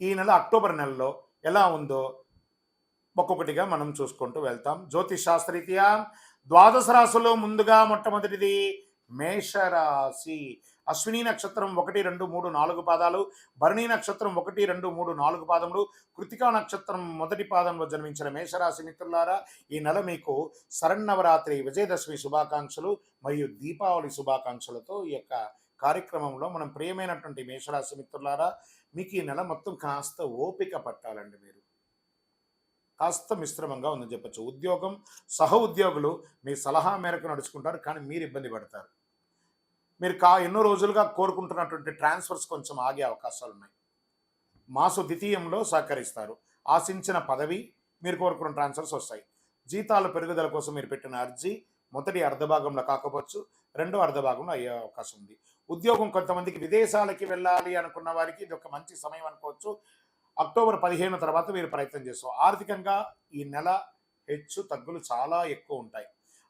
ఈ నెల అక్టోబర్ నెలలో ఎలా ఉందో ఒక్కొక్కటిగా మనం చూసుకుంటూ వెళ్తాం. జ్యోతిష్శాస్త్రీతీయా ద్వాదశ రాశుల్లో ముందుగా మొట్టమొదటిది మేషరాశి. అశ్విని నక్షత్రం ఒకటి రెండు మూడు నాలుగు పాదాలు భరణి నక్షత్రం ఒకటి రెండు మూడు నాలుగు పాదములు కృతికా నక్షత్రం మొదటి పాదంలో జన్మించిన మేషరాశి మిత్రులారా ఈ నెల మీకు శరన్నవరాత్రి విజయదశమి శుభాకాంక్షలు మరియు దీపావళి శుభాకాంక్షలతో ఈ యొక్క కార్యక్రమంలో మనం ప్రియమైనటువంటి మేషరాశి మిత్రులారా మీకు ఈ నెల మొత్తం కాస్త ఓపిక పట్టాలండి మీరు. కాస్త మిశ్రమంగా ఉందని చెప్పచ్చు. ఉద్యోగం సహ ఉద్యోగులు మీ సలహా మేరకు నడుచుకుంటారు కానీ మీరు ఇబ్బంది పడతారు. మీరు కా ఎన్నో రోజులుగా కోరుకుంటున్నటువంటి ట్రాన్స్ఫర్స్ కొంచెం ఆగే అవకాశాలు ఉన్నాయి. మాసు ద్వితీయంలో సహకరిస్తారు. ఆశించిన పదవి మీరు కోరుకున్న ట్రాన్స్ఫర్స్ వస్తాయి. జీతాల పెరుగుదల కోసం మీరు పెట్టిన అర్జీ మొదటి అర్ధభాగంలో కాకపోవచ్చు రెండో అర్ధభాగంలో అయ్యే అవకాశం ఉంది. ఉద్యోగం కొంతమందికి విదేశాలకి వెళ్ళాలి అనుకున్న వారికి ఇది ఒక మంచి సమయం అనుకోవచ్చు. అక్టోబర్ పదిహేను తర్వాత మీరు ప్రయత్నం చేస్తాం ఆర్థికంగా ఈ నెల హెచ్చు తగ్గులు చాలా ఎక్కువ ఉంటాయి.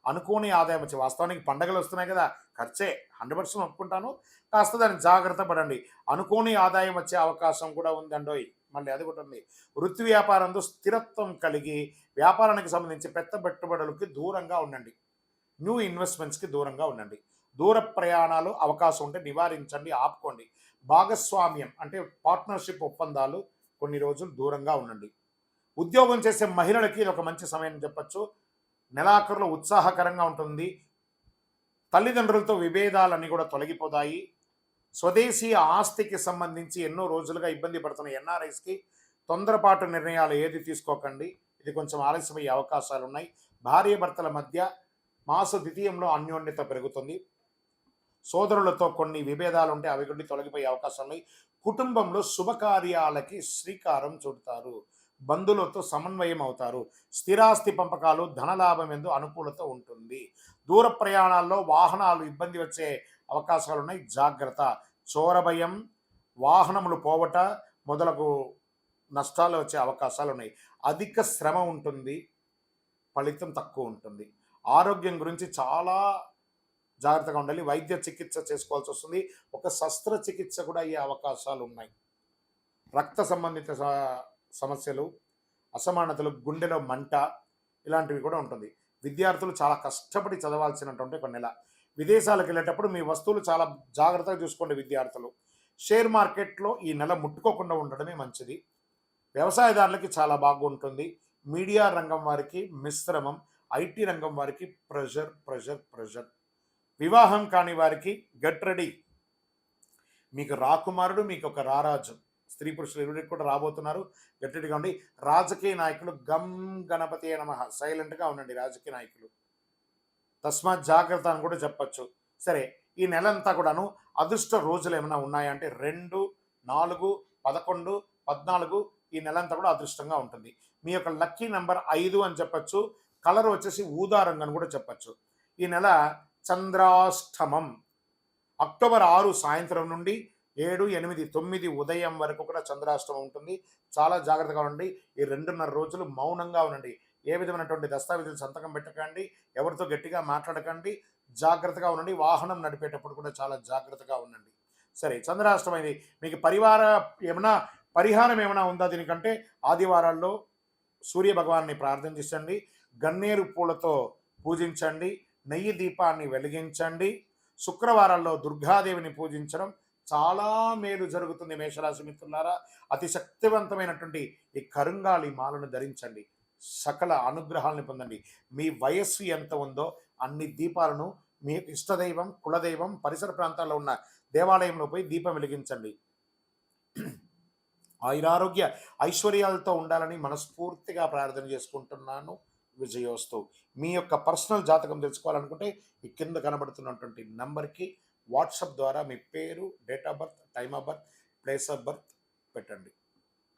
అనుకోని ఆదాయం వచ్చి వాస్తవానికి పండగలు వస్తున్నాయి కదా ఖర్చే. హండ్రెడ్ పర్సెంట్ ఒప్పుకుంటాను. కాస్త దాన్ని జాగ్రత్త పడండి. అనుకోని ఆదాయం వచ్చే అవకాశం కూడా ఉందండోయ్. మళ్ళీ అది కూడా ఉంది. వృత్తి వ్యాపారంలో స్థిరత్వం కలిగి వ్యాపారానికి సంబంధించి పెద్ద పెట్టుబడులకి దూరంగా ఉండండి. న్యూ ఇన్వెస్ట్మెంట్స్కి దూరంగా ఉండండి. దూర ప్రయాణాలు అవకాశం ఉంటే నివారించండి ఆపుకోండి. భాగస్వామ్యం అంటే పార్ట్నర్షిప్ ఒప్పందాలు కొన్ని రోజులు దూరంగా ఉండండి. ఉద్యోగం చేసే మహిళలకి ఇది ఒక మంచి సమయం చెప్పచ్చు. నెలాఖరులో ఉత్సాహకరంగా ఉంటుంది. తల్లిదండ్రులతో విభేదాలన్నీ కూడా తొలగిపోతాయి. స్వదేశీ ఆస్తికి సంబంధించి ఎన్నో రోజులుగా ఇబ్బంది పడుతున్న ఎన్ఆర్ఐస్కి తొందరపాటు నిర్ణయాలు ఏది తీసుకోకండి. ఇది కొంచెం ఆలస్యమయ్యే అవకాశాలు ఉన్నాయి భార్య భర్తల మధ్య మాస ద్వితీయంలో అన్యోన్యత పెరుగుతుంది. సోదరులతో కొన్ని విభేదాలు ఉంటే అవి కొన్ని తొలగిపోయే అవకాశాలు ఉన్నాయి. కుటుంబంలో శుభకార్యాలకి శ్రీకారం చుడతారు. బంధువులతో సమన్వయం అవుతారు. స్థిరాస్తి పంపకాలు ధనలాభం ఎందు అనుకూలత ఉంటుంది. దూర ప్రయాణాల్లో వాహనాలు ఇబ్బంది వచ్చే అవకాశాలు ఉన్నాయి. జాగ్రత్త. చోరభయం వాహనములు పోవట మొదలగు నష్టాలు వచ్చే అవకాశాలు ఉన్నాయి. అధిక శ్రమ ఉంటుంది. ఫలితం తక్కువ ఉంటుంది. ఆరోగ్యం గురించి చాలా జాగ్రత్తగా ఉండాలి. వైద్య చికిత్స చేసుకోవాల్సి వస్తుంది. ఒక శస్త్రచికిత్స కూడా అయ్యే అవకాశాలు ఉన్నాయి. రక్త సంబంధిత సమస్యలు అసమానతలు గుండెలో మంట ఇలాంటివి కూడా ఉంటుంది. విద్యార్థులు చాలా కష్టపడి చదవాల్సినటువంటి ఒక నెల. విదేశాలకు వెళ్ళేటప్పుడు మీ వస్తువులు చాలా జాగ్రత్తగా చూసుకోండి విద్యార్థులు. షేర్ మార్కెట్లో ఈ నెల ముట్టుకోకుండా ఉండడమే మంచిది. వ్యవసాయదారులకి చాలా బాగుంటుంది. మీడియా రంగం వారికి మిశ్రమం ఐటీ రంగం వారికి ప్రెషర్ ప్రెషర్ ప్రెషర్. వివాహం కాని వారికి గట్రడి రెడీ. మీకు రాకుమారుడు మీకు ఒక రారాజు. స్త్రీ పురుషులు ఇరువురికి కూడా రాబోతున్నారు. గట్టిగా ఉండి రాజకీయ నాయకులు గమ్ గణపతి నమ సైలెంట్గా ఉండండి రాజకీయ నాయకులు. తస్మాత్ జాగ్రత్త అని కూడా చెప్పచ్చు. సరే ఈ నెలంతా కూడాను అదృష్ట రోజులు ఏమైనా ఉన్నాయంటే రెండు నాలుగు పదకొండు పద్నాలుగు ఈ నెలంతా కూడా అదృష్టంగా ఉంటుంది. మీ యొక్క లక్కీ నెంబర్ ఐదు అని చెప్పచ్చు. కలర్ వచ్చేసి ఊదా రంగు అని కూడా చెప్పచ్చు. ఈ నెల చంద్రాష్టమం. అక్టోబర్ ఆరు సాయంత్రం నుండి ఏడు ఎనిమిది తొమ్మిది ఉదయం వరకు కూడా చంద్రాష్టమం ఉంటుంది. చాలా జాగ్రత్తగా ఉండండి. ఈ రెండున్నర రోజులు మౌనంగా ఉండండి. ఏ విధమైనటువంటి దస్తావేజులు సంతకం పెట్టకండి. ఎవరితో గట్టిగా మాట్లాడకండి. జాగ్రత్తగా ఉండండి. వాహనం నడిపేటప్పుడు కూడా చాలా జాగ్రత్తగా ఉండండి. సరే చంద్రాష్టమం ఇది. మీకు పరివార ఏమైనా పరిహారం ఏమైనా ఉందా దీనికంటే? ఆదివారాల్లో సూర్య భగవాన్ని చేసండి. గన్నేరు పూలతో పూజించండి. నెయ్యి దీపాన్ని వెలిగించండి. శుక్రవారంలో దుర్గాదేవిని పూజించడం చాలా మేలు జరుగుతుంది మేషరాశి మిత్రులారా. అతి శక్తివంతమైనటువంటి ఈ కరుంగాలి మాలను ధరించండి. సకల అనుగ్రహాలను పొందండి. మీ వయస్సు ఎంత ఉందో అన్ని దీపాలను మీ ఇష్టదైవం కులదైవం పరిసర ప్రాంతాల్లో ఉన్న దేవాలయంలో పోయి దీపం వెలిగించండి. ఆయురారోగ్య ఐశ్వర్యాలతో ఉండాలని మనస్ఫూర్తిగా ప్రార్థన చేసుకుంటున్నాను. విజయోస్తు. మీ యొక్క పర్సనల్ జాతకం తెలుసుకోవాలనుకుంటే ఈ కింద కనబడుతున్నటువంటి నంబర్కి వాట్సాప్ ద్వారా మీ పేరు date of birth time of birth place of birth పెట్టండి.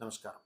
నమస్కారం.